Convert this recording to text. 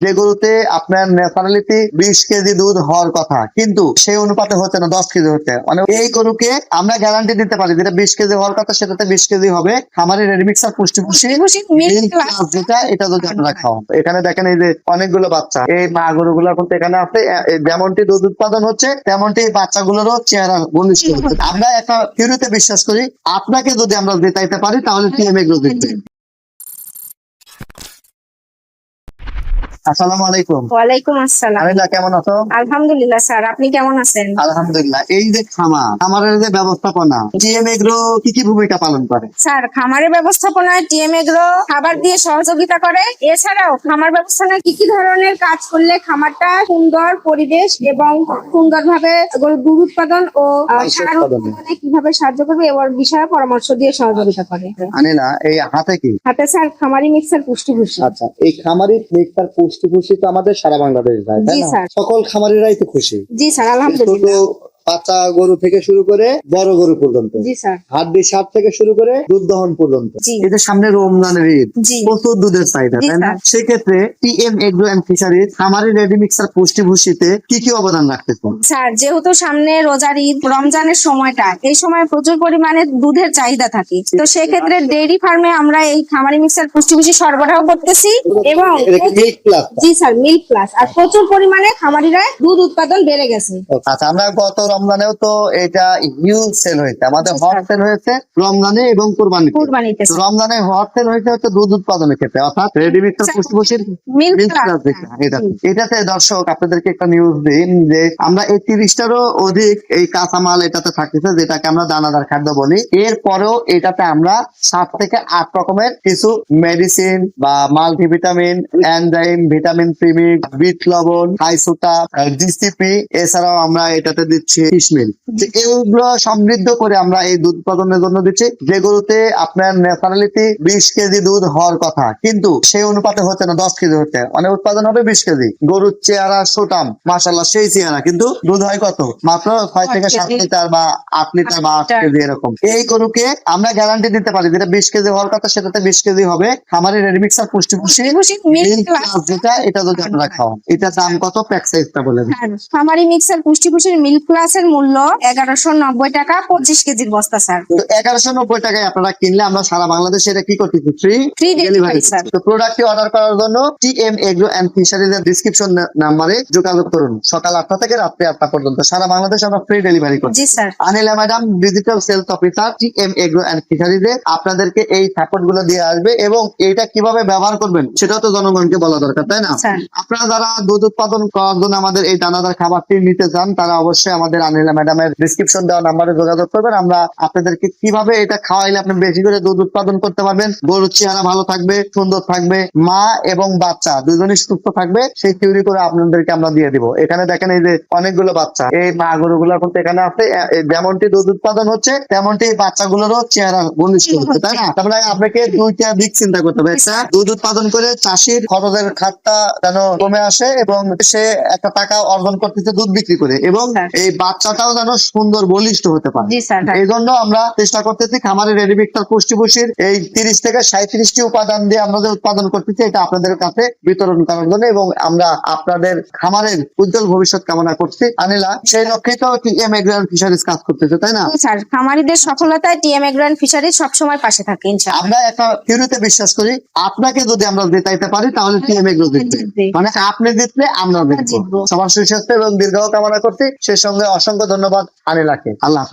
যে গরুতে আপনার ন্যাচারালিটি বিশ কেজি দুধ হওয়ার কথা। কিন্তু সেই অনুপাতে হচ্ছে না দশ কেজি হচ্ছে। মানে এই গরুকে আমরা গ্যারান্টি দিতে পারি যেটা বিশ কেজি হওয়ার কথা সেটাতে বিশ কেজি হবে। খামারের রেডিমিক্স আর পুষ্টি যেটা এটা যদি আপনারা খাওয়ান। এখানে দেখেন এই যে অনেকগুলো বাচ্চা। এই মা গরুগুলো কিন্তু এখানে আছে যেমনটি দুধ উৎপাদন হচ্ছে তেমনটি বাচ্চাগুলোরও চেহারা বলিষ্ঠ হচ্ছে। আমরা একটা থিওরিতে বিশ্বাস করি আপনাকে যদি আমরা জেতাইতে পারি তাহলে টিএম এগ্রো জিতবে। আসসালামু আলাইকুম। ওয়ালাইকুম আসসালাম। আনিলা কেমন আছো? আলহামদুলিল্লাহ স্যার আপনি কেমন আছেন? আলহামদুলিল্লাহ। এই যে খামার খামারের যে ব্যবস্থাপনা টিএম এগ্রো কি কি ভূমিকা পালন করে? স্যার খামারের ব্যবস্থাপনায় টিএম এগ্রো খাবার দিয়ে সহযোগিতা করে। এছাড়াও খামার ব্যবস্থাপনায় কি কি ধরনের কাজ করলে খামারটা সুন্দর পরিবেশ এবং সুন্দরভাবে দুধ উৎপাদন ও সার উৎপাদনে। কীভাবে সাহায্য করবে এবং বিষয়ে পরামর্শ দিয়ে সহযোগিতা করে। আনিলা এই হাতে কি? হাতে স্যার খামারি মিক্সার পুষ্টি আচ্ছা এই খামারি মিক্সার পুষ্টি খুশি তো আমাদের সারা বাংলাদেশ যায় তাই না? সকল খামারেরাই তো খুশি। জি স্যার আলহামদুলিল্লাহ। বাচ্চা গরু থেকে শুরু করে বড় গরু পর্যন্ত। জি স্যার। হাড্ডি সাপ থেকে শুরু করে দুধ দহন পর্যন্ত। এই সামনে রমজানের ঈদ প্রচুর দুধের চাহিদা তাই না? সেক্ষেত্রে টিএম এগ্রো অ্যান্ড ফিশারিজ খামারি রেডি মিক্সার পুষ্টি ভূষিতে কি কি অবদান রাখতেছে? স্যার যেহেতু সামনে রোজার ঈদ রমজানের সময়টা এই সময় প্রচুর পরিমাণে দুধের চাহিদা থাকে। তো সেক্ষেত্রে ডেইরি ফার্মে আমরা এই খামারি মিক্সার পুষ্টিভুষি সরবরাহ করতেছি এবং এটা জি স্যার মিল্ক প্লাস আর প্রচুর পরিমাণে খামারিরা দুধ উৎপাদন বেড়ে গেছে। আচ্ছা আমরা গত রমজানেও তো এটা হিউজ সেল হয়েছে। আমাদের হট সেল হয়েছে রমজানে এবং কুরবানিতে। তো রমজানে হট সেল হয়েছে হচ্ছে দুধ উৎপাদনের ক্ষেত্রে। অর্থাৎ রেডি মিক্সার স্যার, পুষ্টি ভূষির মিল্ক Milk প্লাস। Plus যেটা, এটা- এটাতে দর্শক আপনাদেরকে একটা নিউজ দিন যে আমরা এই তিরিশটারও অধিক এই কাঁচামাল এটাতে থাকতেছে যেটাকে আমরা দানাদার খাদ্য বলি। এরপরেও এটাতে আমরা সাত থেকে আট রকমের কিছু মেডিসিন বা মাল্টিভিটামিন এনজাইম ভিটামিন প্রিমিক বিট লবণ হাইসোটা ডিসিপি এছাড়াও আমরা এটাতে দিচ্ছি সমৃদ্ধ করে আমরা এই দুধ উৎপাদনের জন্য দিচ্ছি। যে গরুতে আপনার ন্যাচারালিটি বিশ কেজি দুধ হওয়ার কথা। কিন্তু সেই অনুপাতে হচ্ছে না দশ কেজি হচ্ছে। মানে উৎপাদন হবে বিশ কেজি। গরুর চেহারা সোটাম মাসাল্লাহ সেই চেহারা। কিন্তু দুধ হয় কত? মাত্র ছয় থেকে আট সাত লিটার বা আট লিটার বা আট কেজি এরকম। এই গরুকে আমরা গ্যারান্টি দিতে পারি যেটা বিশ কেজি হওয়ার কথা সেটাতে বিশ কেজি হবে। খামারের রেডিমিক্স আর পুষ্টি পুষ্টি প্লাস প্লাস যেটা এটা যদি আপনারা খাওয়ান। এটা দাম কত? প্যাক সাইজটা বলে। হ্যাঁ, খামারি মিক্সার পুষ্টিভুষির মিল্ক প্লাসের মূল্য এগারোশো নব্বই টাকা পঁচিশ কেজির বস্তা স্যার। তো এগারোশো নব্বই টাকায় আপনারা কিনলে আমরা সারা বাংলাদেশে এটা কি করতেছি ফ্রি delivery, ডেলিভারি sir. তো প্রোডাক্টটি অর্ডার করার জন্য T M agro and fisheries এর ডিসক্রিপশন নাম্বারে যোগাযোগ করুন। সকাল আটটা থেকে রাত্রি আটটা পর্যন্ত। সারা বাংলাদেশে আমরা ফ্রি ডেলিভারি করছি। জি sir. Anila madam digital sales officer T M agro and ফিশারিজে আপনাদেরকে এই সাপোর্টগুলো দিয়ে আসবে এবং এটা কীভাবে ব্যবহার করবেন সেটাও তো জনগণকে বলা দরকার তাই না? আপনারা যারা দুধ উৎপাদন করার জন্য আমাদের এই দানাদার খাবারটি নিতে চান তারা অবশ্যই আমাদের আনিলা ম্যাডামের ডিসক্রিপশন দেওয়া নাম্বারে যোগাযোগ করবেন। আমরা আপনাদেরকে কীভাবে এটা খাওয়াইলে আপনি বেশি করে দুধ উৎপাদন করতে পারবেন? গরুর চেহারা ভালো থাকবে সুন্দর থাকবে মা এবং বাচ্চা দুজনই সুস্থ থাকবে সেই থিওরি করে আপনাদেরকে আমরা দিয়ে দিব। এখানে দেখেন এই যে অনেকগুলো বাচ্চা। এই মা গরুগুলো কিন্তু এখানে আছে। যেমনটি দুধ উৎপাদন হচ্ছে তেমনটি বাচ্চাগুলোরও চেহারা ঘনিষ্ঠ হচ্ছে তাই না? তারপরে আপনাকে দুইটা দিক চিন্তা করতে হবে। একটা দুধ উৎপাদন করে চাষির খরচের খাতটা যেন কমে আসে এবং সে একটা টাকা অর্জন করতেছে দুধ বিক্রি করে এবং হ্যাঁ। এই বাচ্চাটাও যেন সুন্দর বলিষ্ঠ হতে পারে। এই জন্য আমরা চেষ্টা করতেছি খামারের রেডিমিক্টার পুষ্টি পুষ্টির এই তিরিশ থেকে সাঁত্রিশটি উপাদান দিয়ে আমরা যে উৎপাদন করতেছি এটা আপনাদের কাছে বিতরণ করার জন্য এবং আমরা আপনাদের খামারের উজ্জ্বল ভবিষ্যৎ কামনা করছি। আনিলা সেই লক্ষ্যে তো এম এগ্রান ফিশারিজ কাজ করতেছে তাই না? স্যার খামারিদের সফলতায় টিএম এগ্রান ফিশারিজ সবসময় পাশে থাকে আমরা একটা থিওরিতে বিশ্বাস করি আপনাকে যদি আমরা জেতাইতে পারি তাহলে টিএম এগ্রো জিতবে। মানে আপনি জিতলে আমরা জিতবো। সবার সুস্বাস্থ্য এবং দীর্ঘ কামনা করছি। সেই সঙ্গে অসংখ্য ধন্যবাদ আনিলাকে আল্লাহ